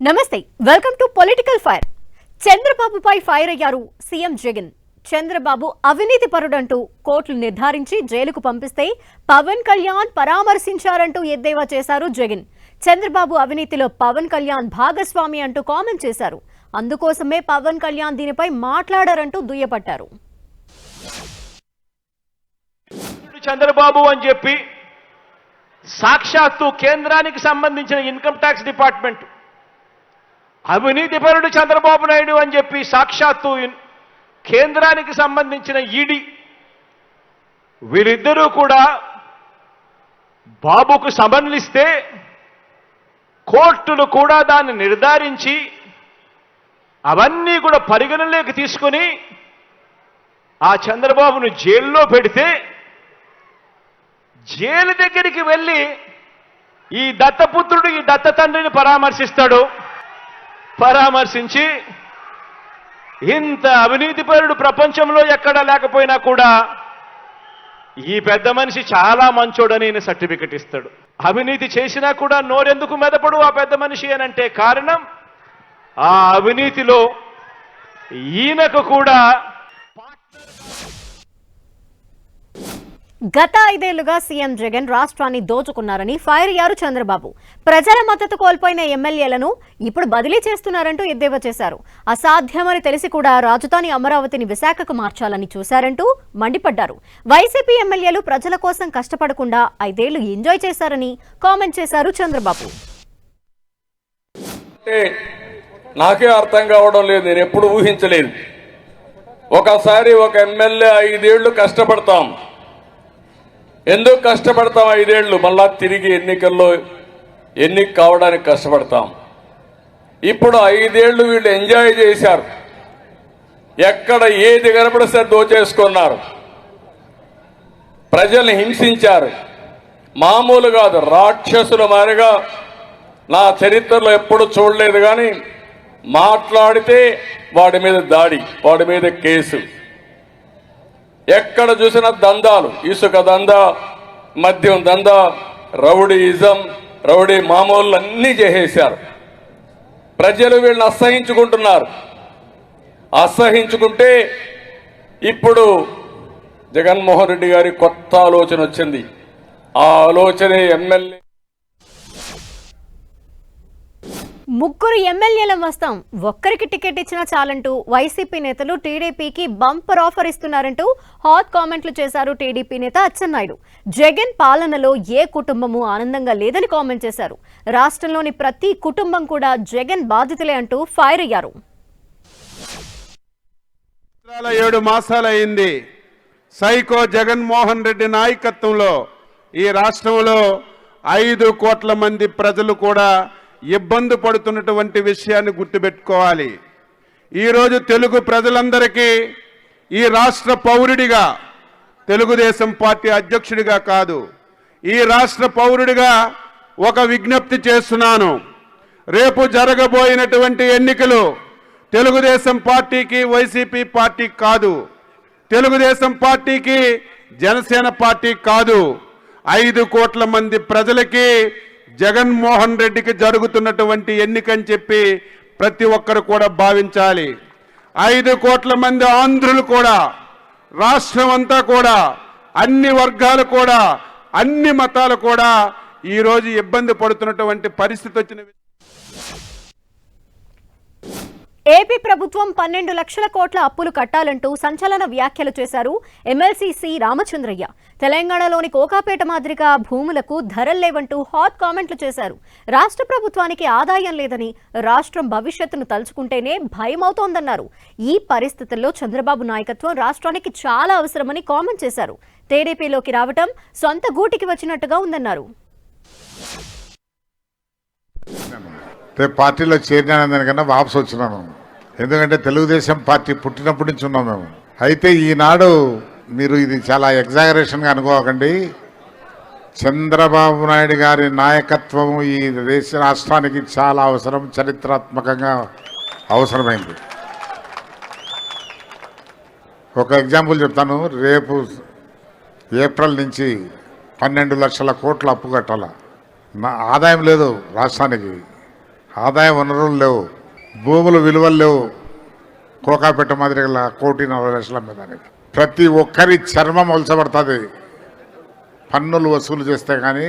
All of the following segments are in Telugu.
నమస్తే వెల్కమ్ టు పొలిటికల్ ఫైర్ చంద్రబాబుపై ఫైర్ అయ్యారు సీఎం జగన్. చంద్రబాబు అవినీతి పరుడంటూ కోర్టులు నిర్ధారించి జైలుకు పంపిస్తే పవన్ కళ్యాణ్ పరామర్శించారంటూ ఎద్దేవా చేశారు జగన్. చంద్రబాబు అవినీతిలో పవన్ కళ్యాణ్ భాగస్వామి అంటూ కామెంట్ చేశారు. అందుకోసమే పవన్ కళ్యాణ్ దీనిపై మాట్లాడారంటూ దుయ్యపట్టారు చంద్రబాబు అని చెప్పి సాక్షాత్తు కేంద్రానికి సంబంధించిన ఇన్కమ్ ట్యాక్స్ డిపార్ట్మెంట్ అవినీతిపరుడు చంద్రబాబు నాయుడు అని చెప్పి సాక్షాత్తు కేంద్రానికి సంబంధించిన ఈడీ వీరిద్దరూ కూడా బాబుకు సమన్లిస్తే కోర్టులు కూడా దాన్ని నిర్ధారించి అవన్నీ కూడా పరిగణలోకి తీసుకొని ఆ చంద్రబాబును జైల్లో పెడితే జైలు దగ్గరికి వెళ్ళి ఈ దత్తపుత్రుడు ఈ దత్త తండ్రిని పరామర్శిస్తాడు. పరామర్శించి ఇంత అవినీతిపరుడు ప్రపంచంలో ఎక్కడా లేకపోయినా కూడా ఈ పెద్ద మనిషి చాలా మంచోడని ఆయన సర్టిఫికెట్ ఇస్తాడు. అవినీతి చేసినా కూడా నోరెందుకు మెదపడు ఆ పెద్ద మనిషి అనంటే కారణం ఆ అవినీతిలో ఈయనకు కూడా గత ఐదేళ్ళుగా సీఎం జగన్ రాష్ట్రాన్ని దోచుకున్నారని ఫైర్ అయ్యారు చంద్రబాబు. ప్రజల మద్దతు కోల్పోయిన ఎమ్మెల్యేలను ఇప్పుడు బదిలీ చేస్తున్నారంటూ ఎద్దేవా చేశారు. అసాధ్యమని తెలిసి కూడా రాజధాని అమరావతిని విశాఖకు మార్చాలని చూశారంటూ మండిపడ్డారు. వైసీపీ ఎమ్మెల్యేలు ప్రజల కోసం కష్టపడకుండా ఐదేళ్ళు ఎంజాయ్ చేశారని కామెంట్ చేశారు చంద్రబాబు. నాకే అర్థం కావడం లేదు నేను ఎప్పుడు ఊహించలేదు. ఒకసారి ఒక ఎమ్మెల్యే ఐదేళ్ళు కష్టపడతాం. ఎందుకు కష్టపడతాం ఐదేళ్ళు మళ్ళా తిరిగి ఎన్నికల్లో ఎన్నిక కావడానికి కష్టపడతాం. ఇప్పుడు ఐదేళ్ళు వీళ్ళు ఎంజాయ్ చేశారు. ఎక్కడ ఏది కనపడిస్తే దోచేసుకున్నారు. ప్రజల్ని హింసించారు. మామూలు కాదు రాక్షసుల మారిగా నా చరిత్రలో ఎప్పుడు చూడలేదు కానీ మాట్లాడితే వాడి మీద దాడి వాడి మీద కేసు. ఎక్కడ చూసినా దందాలు ఇసుక దందా మద్యం దందా రౌడీయిజం రౌడీ మామూలు అన్నీ చేసేశారు. ప్రజలు వీళ్ళని అసహించుకుంటున్నారు. అసహించుకుంటే ఇప్పుడు జగన్మోహన్ రెడ్డి గారి కొత్త ఆలోచన వచ్చింది. ఆ ఆలోచనే ఎమ్మెల్యే ముగ్గురు ఎమ్మెల్యేల వస్తాం. ఒక్కరికి టికెట్ ఇచ్చినా చాలంటూ వైసీపీ నేతలు టీడీపీకి బంపర్ ఆఫర్ ఇస్తున్నారంటూ హాట్ కామెంట్లు చేశారు టీడీపీ నేత అచ్చెన్నాయుడు. జగన్ పాలనలో ఏ కుటుంబము ఆనందంగా లేదని కామెంట్ చేశారు. రాష్ట్రంలోని ప్రతి కుటుంబం కూడా జగన్ బాధితులే అంటూ ఫైర్ అయ్యారు. ఏడు మాసాలయ్యింది. సైకో జగన్మోహన్ రెడ్డి నాయకత్వంలో ఈ రాష్ట్రంలో ఐదు కోట్ల మంది ప్రజలు కూడా ఇబ్బంది పడుతున్నటువంటి విషయాన్ని గుర్తుపెట్టుకోవాలి. ఈరోజు తెలుగు ప్రజలందరికీ ఈ రాష్ట్ర పౌరుడిగా తెలుగుదేశం పార్టీ అధ్యక్షుడిగా కాదు ఈ రాష్ట్ర పౌరుడిగా ఒక విజ్ఞప్తి చేస్తున్నాను. రేపు జరగబోయినటువంటి ఎన్నికలు తెలుగుదేశం పార్టీకి వైసీపీ పార్టీ కాదు. తెలుగుదేశం పార్టీకి జనసేన పార్టీ కాదు. ఐదు కోట్ల మంది ప్రజలకి జగన్మోహన్ రెడ్డికి జరుగుతున్నటువంటి ఎన్నికని చెప్పి ప్రతి ఒక్కరు కూడా భావించాలి. ఐదు కోట్ల మంది ఆంధ్రులు కూడా రాష్ట్రం అంతా కూడా అన్ని వర్గాలు కూడా అన్ని మతాలు కూడా ఈరోజు ఇబ్బంది పడుతున్నటువంటి పరిస్థితి వచ్చిన ఏపీ ప్రభుత్వం పన్నెండు లక్షల కోట్ల అప్పులు కట్టాలంటూ సంచలన వ్యాఖ్యలు చేశారు ఎమ్మెల్సీసీ రామచంద్రయ్య. తెలంగాణలోని కోకాపేట మాదిరిగా భూములకు ధరలు లేవంటూ హాట్ కామెంట్లు చేశారు. రాష్ట్ర ప్రభుత్వానికి ఆదాయం లేదని రాష్ట్రం భవిష్యత్తును తలుచుకుంటేనే భయమవుతోందన్నారు. ఈ పరిస్థితుల్లో చంద్రబాబు నాయకత్వం రాష్ట్రానికి చాలా అవసరమని కామెంట్ చేశారు. టీడీపీలోకి రావటం సొంత గూటికి వచ్చినట్టుగా ఉందన్నారు. రేపు పార్టీలో చేరినా దానికన్నా వాపసు వచ్చినాను ఎందుకంటే తెలుగుదేశం పార్టీ పుట్టినప్పటి నుంచి ఉన్నాం మేము. అయితే ఈనాడు మీరు ఇది చాలా ఎగ్జాగరేషన్గా అనుకోకండి. చంద్రబాబు నాయుడు గారి నాయకత్వం ఈ దేశ రాష్ట్రానికి చాలా అవసరం చరిత్రాత్మకంగా అవసరమైంది. ఒక ఎగ్జాంపుల్ చెప్తాను. రేపు ఏప్రిల్ నుంచి పన్నెండు లక్షల కోట్ల అప్పు కట్టాల? నా ఆదాయం లేదు రాష్ట్రానికి. ఆదాయ వనరులు లేవు భూముల విలువలు లేవు కోకాపేట మాదిరిగా కోటి నలభై లక్షల మీద అనేది. ప్రతి ఒక్కరి చర్మం ఒలచబడుతుంది పన్నులు వసూలు చేస్తే కానీ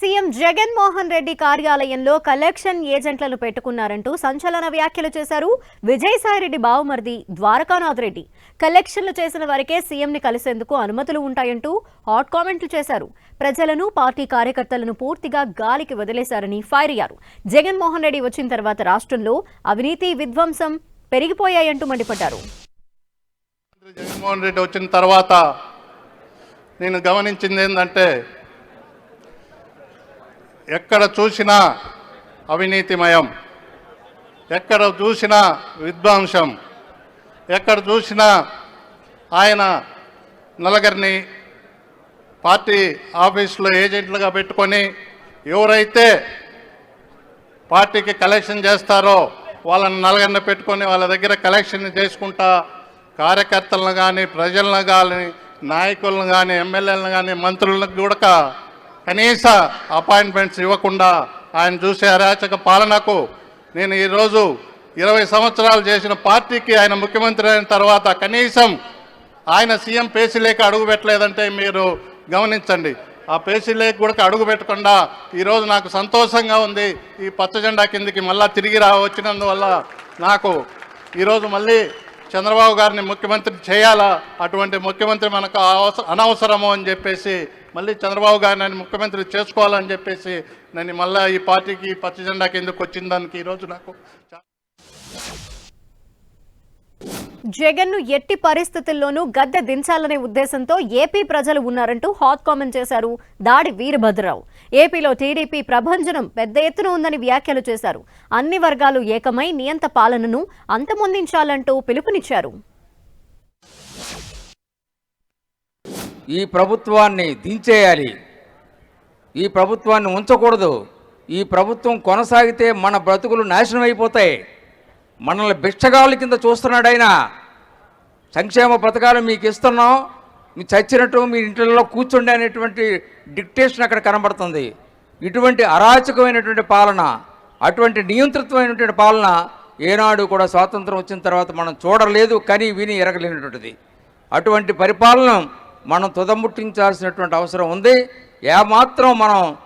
సీఎం జగన్మోహన్ రెడ్డి కార్యాలయంలో కలెక్షన్ ఏజెంట్లను పెట్టుకున్నారంటూ సంచలన వ్యాఖ్యలు చేశారు విజయసాయిరెడ్డి బావమర్ది ద్వారకానాథ్ రెడ్డి. కలెక్షన్లు చేసిన వారికే సీఎంని కలిసేందుకు అనుమతులు ఉంటాయంటూ హాట్ కామెంట్లు చేశారు. ప్రజలను పార్టీ కార్యకర్తలను పూర్తిగా గాలికి వదిలేశారని ఫైర్ అయ్యారు. జగన్మోహన్ రెడ్డి వచ్చిన తర్వాత రాష్ట్రంలో అవినీతి విధ్వంసం పెరిగిపోయాయంటూ మండిపడ్డారు. జగన్మోహన్ రెడ్డి వచ్చిన తర్వాత నేను గమనించింది ఏంటంటే ఎక్కడ చూసినా అవినీతిమయం. ఎక్కడ చూసినా విధ్వంసం. ఎక్కడ చూసినా ఆయన నలగరిని పార్టీ ఆఫీసులో ఏజెంట్లుగా పెట్టుకొని ఎవరైతే పార్టీకి కలెక్షన్ చేస్తారో వాళ్ళని నలగరిని పెట్టుకొని వాళ్ళ దగ్గర కలెక్షన్ చేసుకుంటా కార్యకర్తలను కానీ ప్రజలను కానీ నాయకులను కానీ ఎమ్మెల్యేలను కానీ మంత్రులను కూడా కనీస అపాయింట్మెంట్స్ ఇవ్వకుండా ఆయన చూసే అరాచక పాలనకు నేను ఈరోజు ఇరవై సంవత్సరాలు చేసిన పార్టీకి ఆయన ముఖ్యమంత్రి అయిన తర్వాత కనీసం ఆయన సీఎం పేసీలేక అడుగు పెట్టలేదంటే మీరు గమనించండి. ఆ పేసీలేక కూడా అడుగు పెట్టకుండా ఈరోజు నాకు సంతోషంగా ఉంది. ఈ పచ్చ జెండా కిందికి మళ్ళీ తిరిగి రా వచ్చినందువల్ల నాకు ఈరోజు మళ్ళీ చంద్రబాబు గారిని ముఖ్యమంత్రి చేయాలా? అటువంటి ముఖ్యమంత్రి మనకు అనవసరము అని చెప్పేసి మళ్ళీ చంద్రబాబు గారు నన్ను ముఖ్యమంత్రి చేసుకోవాలని చెప్పేసి నన్ను మళ్ళీ ఈ పార్టీకి ఈ కిందకు వచ్చిన దానికి ఈరోజు నాకు జగన్ను ఎట్టి పరిస్థితుల్లోనూ గద్దె దించాలనే ఉద్దేశంతో ఏపీ ప్రజలు ఉన్నారంటూ హాట్ కామెంట్ చేశారు దాడి వీరభద్రరావు. ఏపీలో టీడీపీ ప్రభంజనం పెద్ద ఎత్తున ఉందని వ్యాఖ్యలు చేశారు. అన్ని వర్గాలు ఏకమై నియంత పాలనను అంతమొందించాలంటూ పిలుపునిచ్చారు. ఈ ప్రభుత్వాన్ని దించేయాలి. ఈ ప్రభుత్వాన్ని ఉంచకూడదు. ఈ ప్రభుత్వం కొనసాగితే మన బ్రతుకులు నాశనం అయిపోతాయి. మనల్ని భిక్షగాళ్ళ కింద చూస్తున్నాడు ఆయన. సంక్షేమ పథకాలు మీకు ఇస్తున్నాం. మీ చచ్చినట్టు మీ ఇంట్లో కూర్చోండి అనేటువంటి డిక్టేషన్ అక్కడ కనబడుతుంది. ఇటువంటి అరాచకమైనటువంటి పాలన అటువంటి నియంత్రితమైనటువంటి పాలన ఏనాడు కూడా స్వాతంత్రం వచ్చిన తర్వాత మనం చూడలేదు కానీ విని ఎరగలేనటువంటిది. అటువంటి పరిపాలన మనం తుదముట్టించాల్సినటువంటి అవసరం ఉంది. ఏమాత్రం మనం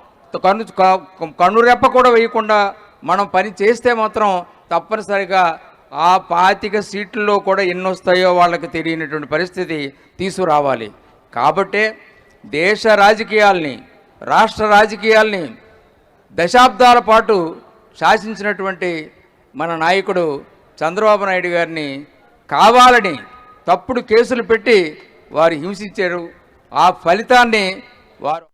కన్ను క- కన్నురెప్ప కూడా వేయకుండా మనం పని చేస్తే మాత్రం తప్పనిసరిగా ఆ పాతిక సీట్లలో కూడా ఎన్ని వస్తాయో వాళ్ళకి తెలియనటువంటి పరిస్థితి తీసుకురావాలి. కాబట్టే దేశ రాజకీయాల్ని రాష్ట్ర రాజకీయాల్ని దశాబ్దాల పాటు శాసించినటువంటి మన నాయకుడు చంద్రబాబు నాయుడు గారిని కావాలని తప్పుడు కేసులు పెట్టి వారు హింసించారు. ఆ ఫలితాన్ని వారు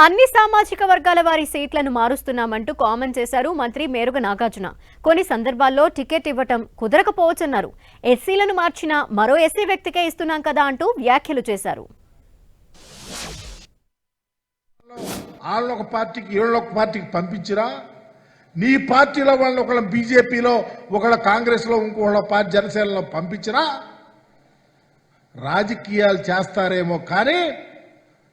అన్ని సామాజిక వర్గాల వారి సీట్లను మారుస్తున్నామంటూ కామెంట్ చేశారు మంత్రి మేరుగ నాగార్జున. కొన్ని సందర్భాల్లో టికెట్ ఇవ్వటం కుదరకపోవచ్చన్నారు. ఎస్సీలను మార్చిన మరో ఎస్సీ వ్యక్తికే ఇస్తున్నాం కదా అంటూ వ్యాఖ్యలు చేశారు. పార్టీకి పార్టీకి పంపించిరా? నీ పార్టీలో వాళ్ళని ఒకళ్ళ బీజేపీలో ఒకళ్ళ కాంగ్రెస్లో ఇంకోళ్ళ పార్టీ జనసేనలో పంపించినా రాజకీయాలు చేస్తారేమో కానీ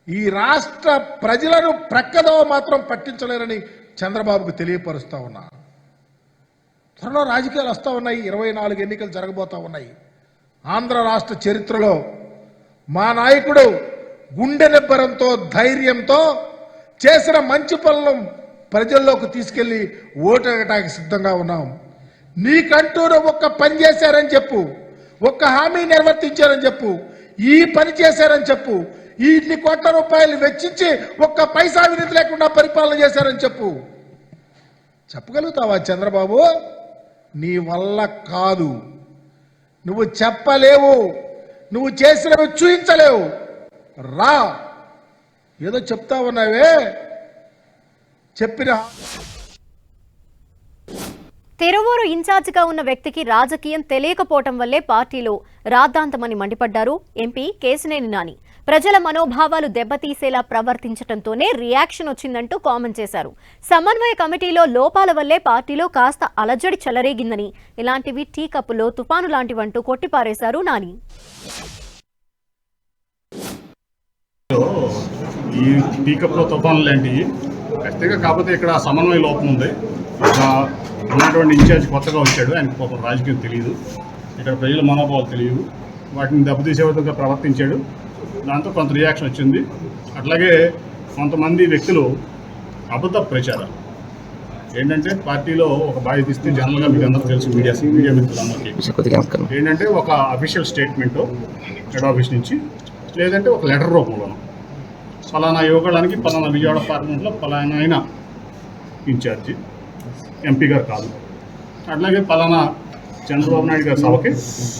ఈ రాష్ట్ర ప్రజలను ప్రక్కదో మాత్రం పట్టించలేరని చంద్రబాబుకు తెలియపరుస్తా ఉన్నా. త్వరలో రాజకీయాలు వస్తూ ఉన్నాయి. ఇరవై నాలుగు ఎన్నికలు జరగబోతా ఉన్నాయి. ఆంధ్ర రాష్ట్ర చరిత్రలో మా నాయకుడు గుండె నిబ్బరంతో ధైర్యంతో చేసిన మంచి పనులను ప్రజల్లోకి తీసుకెళ్ళి ఓటగటానికి సిద్ధంగా ఉన్నాం. నీకంటూ ఒక్క పని చేశారని చెప్పు. ఒక్క హామీ నిర్వర్తించారని చెప్పు. ఈ పని చేశారని చెప్పు. ఈ ఇన్ని కోట్ల రూపాయలు వెచ్చించి ఒక్క పైసా వినతి లేకుండా పరిపాలన చేశారని చెప్పు. చెప్పగలుగుతావా చంద్రబాబు? నీ వల్ల కాదు. నువ్వు చెప్పలేవు. నువ్వు చేసినవి చూయించలేవు. రా. ఏదో చెప్తా ఉన్నావే? చెప్పిన తిరువూరు ఇన్ఛార్జిగా ఉన్న వ్యక్తికి రాజకీయం తెలియకపోవటం వల్లే పార్టీలో రాద్ధాంతమని మండిపడ్డారు ఎంపీ కేసినేని నాని. ప్రజల మనోభావాలు దెబ్బతీసేలా ప్రవర్తించడంతోనే రియాక్షన్ వచ్చిందంటూ కామెంట్ చేశారు. సమన్వయ కమిటీలో లోపాల వల్లే పార్టీలో కాస్త అలజడి చెలరేగిందని ఇలాంటివి టీ కప్పులో తుఫాను లాంటివంటూ కొట్టిపారేశారు నాని. ఈ పీకప్లో తుఫాన్లు లాంటివి ఖచ్చితంగా కాకపోతే ఇక్కడ సమన్వయ లోపం ఉంది. ఉన్నటువంటి ఇన్ఛార్జ్ కొత్తగా వచ్చాడు. ఆయనకు పాపం రాజకీయం తెలియదు. ఇక్కడ ప్రజల మనోభావాలు తెలియదు. వాటిని దెబ్బతీసే విధంగా ప్రవర్తించాడు. దాంతో కొంత రియాక్షన్ వచ్చింది. అట్లాగే కొంతమంది వ్యక్తులు అబద్ధ ప్రచారాలు. ఏంటంటే పార్టీలో ఒక బాధ్యత ఇస్తే జనరల్గా మీకు అందరూ తెలుసు మీడియా మీడియా మిత్రులందరికీ. ఏంటంటే ఒక అఫీషియల్ స్టేట్మెంట్ హెడ్ ఆఫీస్ నుంచి లేదంటే ఒక లెటర్ రూపంలోనూ. ఫలానా ఇవ్వడానికి ఫలానా విజయవాడ పార్లమెంట్లో ఫలానా ఆయన ఇన్ఛార్జి ఎంపీ గారు కాదు. అట్లాగే ఫలానా చంద్రబాబు నాయుడు గారి సభకి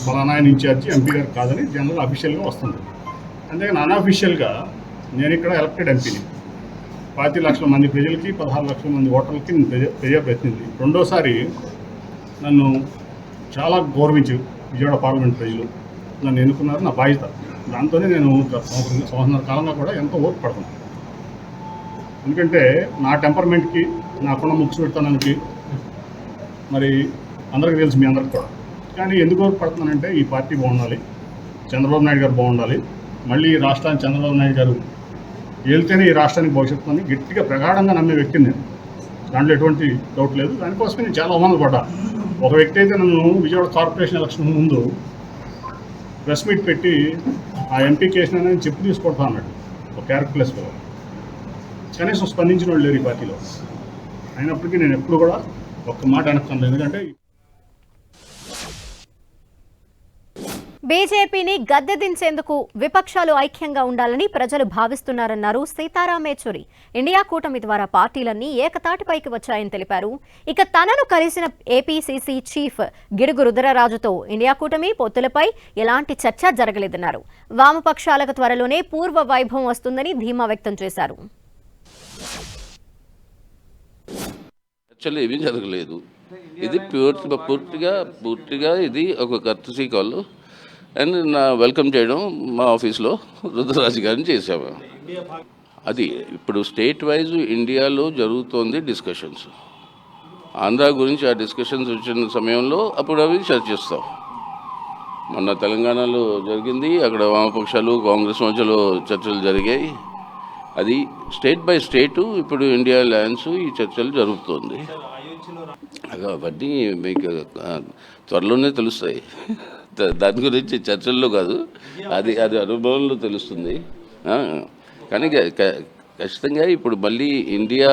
ఫలానా ఆయన ఇన్ఛార్జి ఎంపీ గారు కాదని జనరల్ అఫీషియల్గా వస్తుంది. అంతేగాని అన్అఫీషియల్గా నేను ఇక్కడ ఎలక్టెడ్ ఎంపీని పాతి లక్షల మంది ప్రజలకి పదహారు లక్షల మంది ఓటర్లకి నేను ప్రజా ప్రజాప్రతినిధి రెండోసారి నన్ను చాలా గౌరవించు విజయవాడ పార్లమెంట్ ప్రజలు. నన్ను ఎన్నుకున్నారు నా బాధ్యత. దాంతోనే నేను సంవత్సర కాలంగా కూడా ఎంతో ఓర్పు పడుతున్నాను. ఎందుకంటే నా టెంపర్మెంట్కి నాకున్న ముక్స్ పెడతానికి మరి అందరికీ తెలుసు మీ అందరికి కూడా. కానీ ఎందుకు ఓర్పు పడుతున్నానంటే ఈ పార్టీ బాగుండాలి చంద్రబాబు నాయుడు గారు బాగుండాలి మళ్ళీ ఈ రాష్ట్రానికి చంద్రబాబు నాయుడు గారు వెళ్తేనే ఈ రాష్ట్రానికి భవిష్యత్తు అని గట్టిగా ప్రగాఢంగా నమ్మే వ్యక్తిని నేను. దాంట్లో ఎటువంటి డౌట్ లేదు. దానికోసమే నేను చాలా అవమానాలు పడ్డా. ఒక వ్యక్తి అయితే నన్ను విజయవాడ కార్పొరేషన్ ఎలక్షన్ ముందు ప్రెస్ మీట్ పెట్టి ఆ ఎంపీ కేసు అనేది చెప్పు తీసుకుంటా అన్నాడు. ఒక క్యారెక్టర్ ప్లేస్లో కనీసం స్పందించిన వాళ్ళు లేరు ఈ పార్టీలో. అయినప్పటికీ నేను ఎప్పుడు కూడా ఒక్క మాట అనక్కర్లేదు. ఎందుకంటే బీజేపీని గద్దె దించేందుకు విపక్షాలు ఐక్యంగా ఉండాలని ప్రజలు భావిస్తున్నారన్నారు సీతారాం యేచూరి ఇండియా కూటమి ద్వారా పార్టీలన్నీ ఏకతాటిపైకి వచ్చాయని తెలిపారు. ఇక తనను కలిసిన ఏపీసీసీ చీఫ్ గిడుగు రుద్రరాజుతో ఇండియా కూటమి పొత్తులపై ఎలాంటి చర్చ జరగలేదన్నారు. వామపక్షాలకు త్వరలోనే పూర్వ వైభవం వస్తుందని ధీమా వ్యక్తం చేశారు. ఏమీ జరగలేదు. ఇది పూర్తిగా పూర్తిగా ఇది ఒక కర్తసీ కాల్ అండ్ నా వెల్కమ్ చేయడం మా ఆఫీస్లో రుద్రరాజు గారిని చేసాము అది ఇప్పుడు స్టేట్ వైజ్ ఇండియాలో జరుగుతోంది డిస్కషన్స్ ఆంధ్ర గురించి ఆ డిస్కషన్స్ వచ్చిన సమయంలో అప్పుడు అవి చర్చిస్తాం మొన్న తెలంగాణలో జరిగింది అక్కడ వామపక్షాలు కాంగ్రెస్ మధ్యలో చర్చలు జరిగాయి. అది స్టేట్ బై స్టేట్ ఇప్పుడు ఇండియా ల్యాండ్స్ ఈ చర్చలు జరుగుతుంది. అవన్నీ మీకు త్వరలోనే తెలుస్తాయి. దాని గురించి చర్చల్లో కాదు. అది అది అనుభవంలో తెలుస్తుంది. కానీ ఖచ్చితంగా ఇప్పుడు మళ్ళీ ఇండియా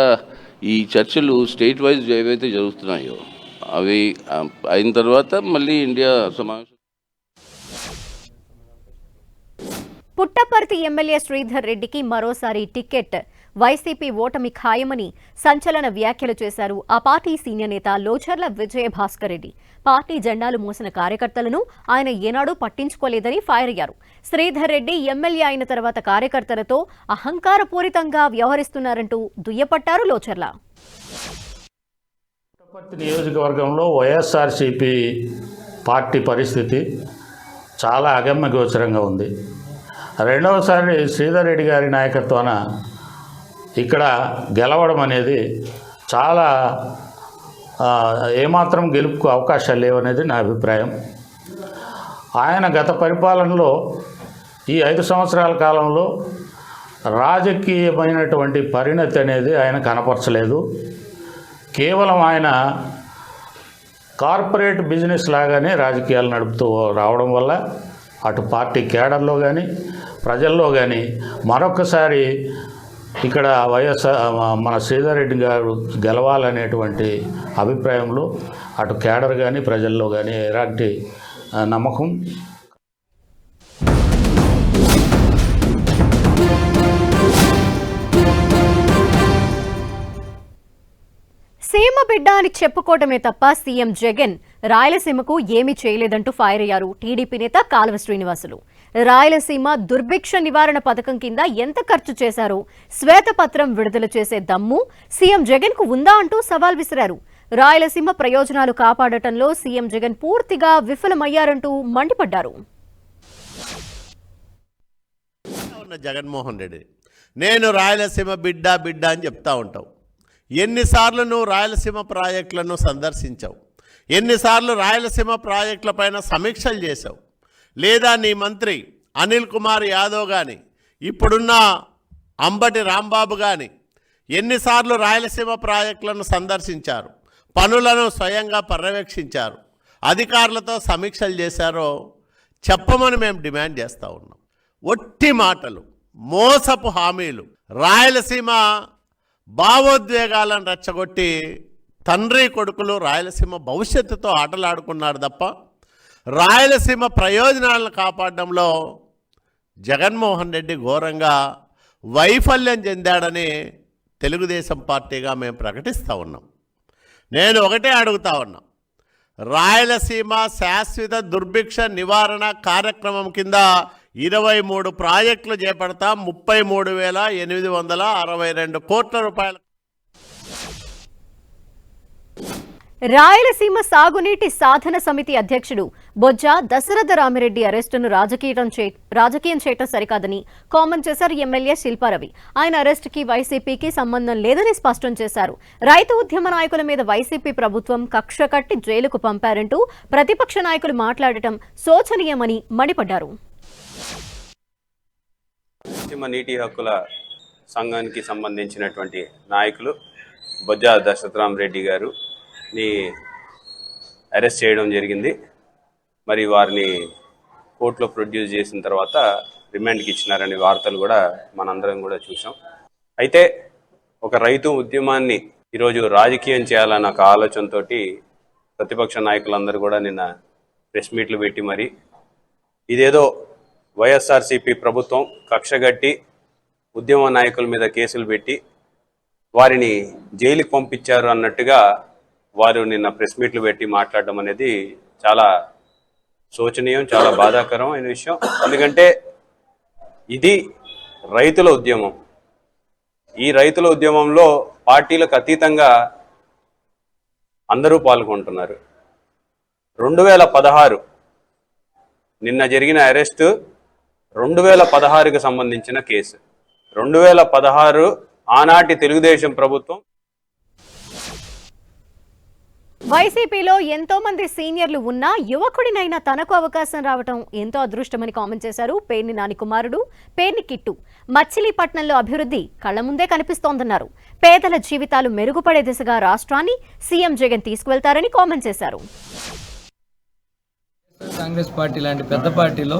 ఈ చర్చలు స్టేట్ వైజ్ ఏవైతే జరుగుతున్నాయో అవి అయిన తర్వాత మళ్ళీ ఇండియా సమావేశం పుట్టపర్తి ఎమ్మెల్యే శ్రీధర్ రెడ్డికి మరోసారి టికెట్. వైసీపీ ఓటమి ఖాయమని సంచలన వ్యాఖ్యలు చేశారు ఆ పార్టీ సీనియర్ నేత లోచర్ల విజయభాస్కర్ రెడ్డి. పార్టీ జెండాలు మోసిన కార్యకర్తలను ఆయన ఏనాడూ పట్టించుకోలేదని ఫైర్ అయ్యారు. శ్రీధర్ రెడ్డి ఎమ్మెల్యే అయిన తర్వాత కార్యకర్తలతో అహంకారపూరితంగా వ్యవహరిస్తున్నారంటూ దుయ్యపట్టారు లోచర్ల. నియోజకవర్గంలో వైఎస్ఆర్సీపీ పార్టీ పరిస్థితి చాలా అగమ్య గోచరంగా ఉంది. రెండవసారి శ్రీధర్ రెడ్డి గారి నాయకత్వాన ఇక్కడ గెలవడం అనేది చాలా ఏమాత్రం గెలుపుకు అవకాశాలు లేవనేది నా అభిప్రాయం. ఆయన గత పరిపాలనలో ఈ ఐదు సంవత్సరాల కాలంలో రాజకీయమైనటువంటి పరిణతి అనేది ఆయన కనపరచలేదు. కేవలం ఆయన కార్పొరేట్ బిజినెస్ లాగానే రాజకీయాలు నడుపుతూ రావడం వల్ల అటు పార్టీ కేడర్లో కానీ ప్రజల్లో కానీ మరొకసారి ఇక్కడ వైఎస్ఆర్ మన శ్రీధర్ రెడ్డి గారు గెలవాలనేటువంటి అభిప్రాయంలో అటు కేడర్ కానీ ప్రజల్లో కానీ ఎలాంటి నమ్మకం? సీమ బిడ్డ అని చెప్పుకోవటమే తప్ప సీఎం జగన్ రాయలసీమకు ఏమీ చేయలేదంటూ ఫైర్ అయ్యారు టీడీపీ నేత కాలువ శ్రీనివాసులు. రాయలసీమ దుర్భిక్ష నివారణ పథకం కింద ఎంత ఖర్చు చేశారో? శ్వేతపత్రం విడుదల చేసే దమ్ము సీఎం జగన్కు ఉందా అంటూ సవాల్ విసిరారు. రాయలసీమ ప్రయోజనాలు కాపాడటంలో సీఎం జగన్ పూర్తిగా విఫలమయ్యారంటూ మండిపడ్డారు. జగన్మోహన్ రెడ్డి నేను రాయలసీమ బిడ్డ బిడ్డ అని చెప్తా ఉంటావు. ఎన్నిసార్లు నువ్వు రాయలసీమ ప్రాజెక్టులను సందర్శించావు? ఎన్నిసార్లు రాయలసీమ ప్రాజెక్టుల పైన సమీక్షలు చేశావు? లేదా నీ మంత్రి అనిల్ కుమార్ యాదవ్ కానీ ఇప్పుడున్న అంబటి రాంబాబు కానీ ఎన్నిసార్లు రాయలసీమ ప్రాజెక్టులను సందర్శించారు పనులను స్వయంగా పర్యవేక్షించారు అధికారులతో సమీక్షలు చేశారో చెప్పమని మేము డిమాండ్ చేస్తూ ఉన్నాం. ఒట్టి మాటలు మోసపు హామీలు రాయలసీమ భావోద్వేగాలను రెచ్చగొట్టి తండ్రి కొడుకులు రాయలసీమ భవిష్యత్తుతో ఆటలాడుకున్నారు తప్ప రాయలసీమ ప్రయోజనాలను కాపాడడంలో జగన్మోహన్ రెడ్డి ఘోరంగా వైఫల్యం చెందాడని తెలుగుదేశం పార్టీగా మేము ప్రకటిస్తూ ఉన్నాం. నేను ఒకటే అడుగుతా ఉన్నా. రాయలసీమ శాశ్వత దుర్భిక్ష నివారణ కార్యక్రమం కింద ఇరవై మూడు ప్రాజెక్టులు చేపడతాం ముప్పై మూడు వేల ఎనిమిది వందల అరవై రెండు కోట్ల రూపాయల. రాయలసీమ సాగునీటి సాధన సమితి అధ్యక్షుడు బొజ్జ దశరథ రామిరెడ్డి అరెస్టును రాజకీయం చే రాజకీయం చేయటం సరికాదని కామెంట్ చేశారు ఎమ్మెల్యే శిల్పారవి. ఆయన అరెస్టుకి వైసీపీకి సంబంధం లేదని స్పష్టం చేశారు. రైతు ఉద్యమ నాయకుల మీద వైసీపీ ప్రభుత్వం కక్ష కట్టి జైలుకు పంపారంటూ ప్రతిపక్ష నాయకులు మాట్లాడటం శోచనీయమని మండిపడ్డారు. నీటి హక్కుల సంఘానికి సంబంధించినటువంటి నాయకులు బొజ్జా దశరథరామ్ రెడ్డి గారు ని అరెస్ట్ చేయడం జరిగింది. మరి వారిని కోర్టులో ప్రొడ్యూస్ చేసిన తర్వాత రిమాండ్కి ఇచ్చినారనే వార్తలు కూడా మనందరం కూడా చూసాం అయితే ఒక రైతు ఉద్యమాన్ని ఈరోజు రాజకీయం చేయాలన్న ఒక ఆలోచనతో ప్రతిపక్ష నాయకులందరూ కూడా నిన్న ప్రెస్ మీట్లు పెట్టి మరి ఇదేదో వైఎస్ఆర్సీపీ ప్రభుత్వం కక్షగట్టి ఉద్యమ నాయకుల మీద కేసులు పెట్టి వారిని జైలుకి పంపించారు అన్నట్టుగా వారు నిన్న ప్రెస్ మీట్లు పెట్టి మాట్లాడడం అనేది చాలా శోచనీయం చాలా బాధాకరం అయిన విషయం. ఎందుకంటే ఇది రైతుల ఉద్యమం. ఈ రైతుల ఉద్యమంలో పార్టీలకు అతీతంగా అందరూ పాల్గొంటున్నారు. రెండు వేల పదహారు నిన్న జరిగిన అరెస్టు రెండు వేల పదహారుకు సంబంధించిన కేసు. రెండు వేల పదహారు ఆనాటి తెలుగుదేశం ప్రభుత్వం వైసీపీలో ఎంతో మంది సీనియర్లు ఉన్నా యువకుడినైనా తనకు అవకాశం రావటం ఎంతో అదృష్టమని కామెంట్ చేశారు. పేర్ని నాని కుమారుడు పేర్ని కిట్టు. మచిలీపట్నంలో అభివృద్ధి కళ్ళ ముందే కనిపిస్తోందన్నారు. పేదల జీవితాలు మెరుగుపడే దిశగా రాష్ట్రాన్ని సీఎం జగన్ తీసుకువెళ్తారని కామెంట్ చేశారు. కాంగ్రెస్ పార్టీ లాంటి పెద్ద పార్టీలో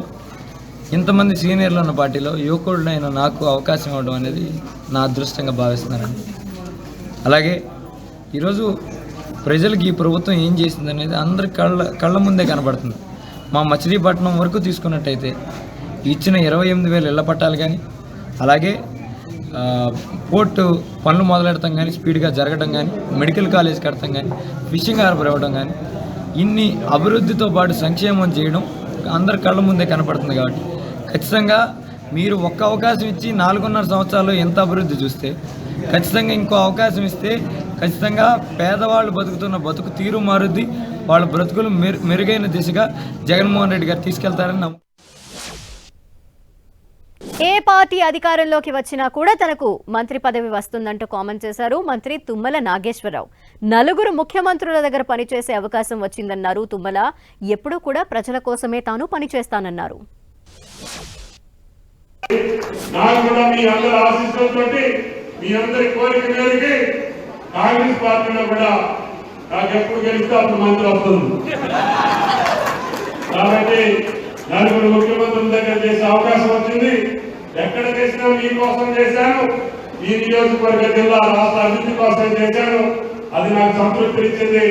ఇంతమంది సీనియర్లు ఉన్న పార్టీలో యువకుడినైనా నాకు అవకాశం ఇవ్వడం అనేది నా అదృష్టంగా భావిస్తున్నారండి అలాగే ఈరోజు ప్రజలకు ఈ ప్రభుత్వం ఏం చేసింది అనేది అందరి కళ్ళ కళ్ళ ముందే కనబడుతుంది. మా మచిలీపట్నం వరకు తీసుకున్నట్టయితే ఇచ్చిన ఇరవై ఎనిమిది వేల ఇళ్ళ పట్టాలు కానీ అలాగే పోర్టు పనులు మొదలెడతాం కానీ స్పీడ్గా జరగడం కానీ మెడికల్ కాలేజ్ కడతాం కానీ ఫిషింగ్ హార్బర్ ఇవ్వడం కానీ ఇన్ని అభివృద్ధితో పాటు సంక్షేమం చేయడం అందరి కళ్ళ ముందే కనపడుతుంది కాబట్టి. ఖచ్చితంగా మీరు ఒక్క అవకాశం ఇచ్చి నాలుగున్నర సంవత్సరాల్లో ఎంత అభివృద్ధి చూస్తే ఖచ్చితంగా ఇంకో అవకాశం ఇస్తే ఖచ్చితంగా పేదవాళ్ళు బతుకుతున్న బతుకు తీరు మారుద్ది. వాళ్ళ బ్రతుకులు మెరు మెరుగైన దిశగా జగన్మోహన్ రెడ్డి గారు తీసుకెళ్తారని నమ్ము ఏ పార్టీ అధికారంలోకి వచ్చినా కూడా తనకు మంత్రి పదవి వస్తుందంటూ కామెంట్ చేశారు మంత్రి తుమ్మల నాగేశ్వరరావు. నలుగురు ముఖ్యమంత్రుల దగ్గర పనిచేసే అవకాశం వచ్చిందన్నారు తుమ్మల. ఎప్పుడూ కూడా ప్రజల కోసమే తాను పనిచేస్తానన్నారు. మీ అందరి ఆశీస్సులతో మీ అందరి కోరిక మేరకి కాంగ్రెస్ పార్టీలో కూడా నాకు ఎప్పుడు గెలిస్తే అప్పుడు మంత్రి వస్తుంది కాబట్టి నలుగురు ముఖ్యమంత్రుల దగ్గర చేసే అవకాశం వచ్చింది. ఎక్కడ చేసినా మీకోసం చేశాను. ఈ నియోజకవర్గ జిల్లా రాష్ట్ర అభివృద్ధి కోసం చేశాను. అది నాకు సంతృప్తి ఇచ్చింది.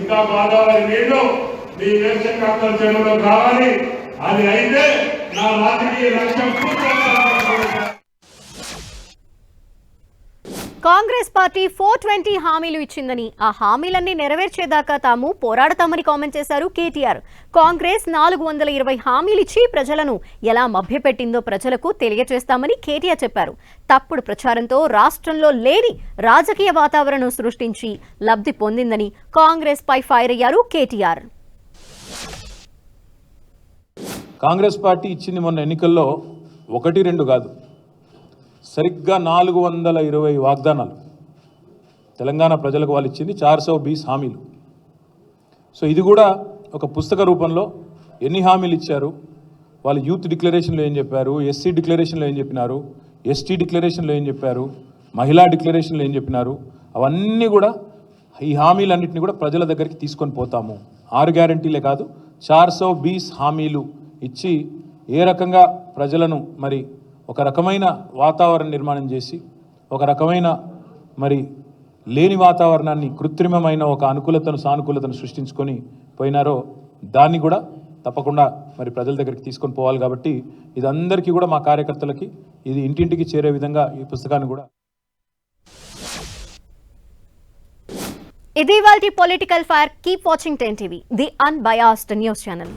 ఇంకా గోదావరి నీళ్ళు మీ వేసే కాంతాల చెరువులో కావాలి అది అయితే నా రాజకీయ లక్ష్యం పూర్తి కాంగ్రెస్ పార్టీ ఫోర్ ట్వంటీ హామీలు ఇచ్చిందని ఆ హామీలన్నీ నెరవేర్చేదాకా తాము పోరాడతామని కామెంట్ చేశారు కేటీఆర్. కాంగ్రెస్ నాలుగు వందల ఇరవై హామీలు ఇచ్చి ప్రజలను ఎలా మభ్యపెట్టిందో ప్రజలకు తెలియజేస్తామని కేటీఆర్ చెప్పారు. తప్పుడు ప్రచారంతో రాష్ట్రంలో లేని రాజకీయ వాతావరణం సృష్టించి లబ్ధి పొందిందని కాంగ్రెస్ పై ఫైర్ అయ్యారు కేటీఆర్. కాంగ్రెస్ పార్టీ ఇచ్చింది మొన్న ఎన్నికల్లో ఒకటి రెండు కాదు సరిగ్గా నాలుగు వందల ఇరవై వాగ్దానాలు. తెలంగాణ ప్రజలకు వాళ్ళు ఇచ్చింది చార్సో బీస్ హామీలు. సో ఇది కూడా ఒక పుస్తక రూపంలో ఎన్ని హామీలు ఇచ్చారు? వాళ్ళు యూత్ డిక్లరేషన్లో ఏం చెప్పారు? ఎస్సీ డిక్లరేషన్లో ఏం చెప్పినారు? ఎస్టీ డిక్లరేషన్లో ఏం చెప్పారు? మహిళా డిక్లరేషన్లో ఏం చెప్పినారు? అవన్నీ కూడా ఈ హామీలన్నింటినీ కూడా ప్రజల దగ్గరికి తీసుకొని పోతాము. ఆరు గ్యారంటీలే కాదు చార్ సో బీస్ హామీలు ఇచ్చి ఏ రకంగా ప్రజలను మరి ఒక రకమైన వాతావరణ నిర్మాణం చేసి ఒక రకమైన మరి లేని వాతావరణాన్ని కృత్రిమమైన ఒక అనుకూలతను సానుకూలతను సృష్టించుకొని పోయినారో దాన్ని కూడా తప్పకుండా మరి ప్రజల దగ్గరికి తీసుకొని పోవాలి కాబట్టి ఇది అందరికీ కూడా మా కార్యకర్తలకి ఇది ఇంటింటికి చేరే విధంగా ఈ పుస్తకాన్ని కూడా ఇది వాళ్ళ political fire keep watching ten TV the unbiased news channel.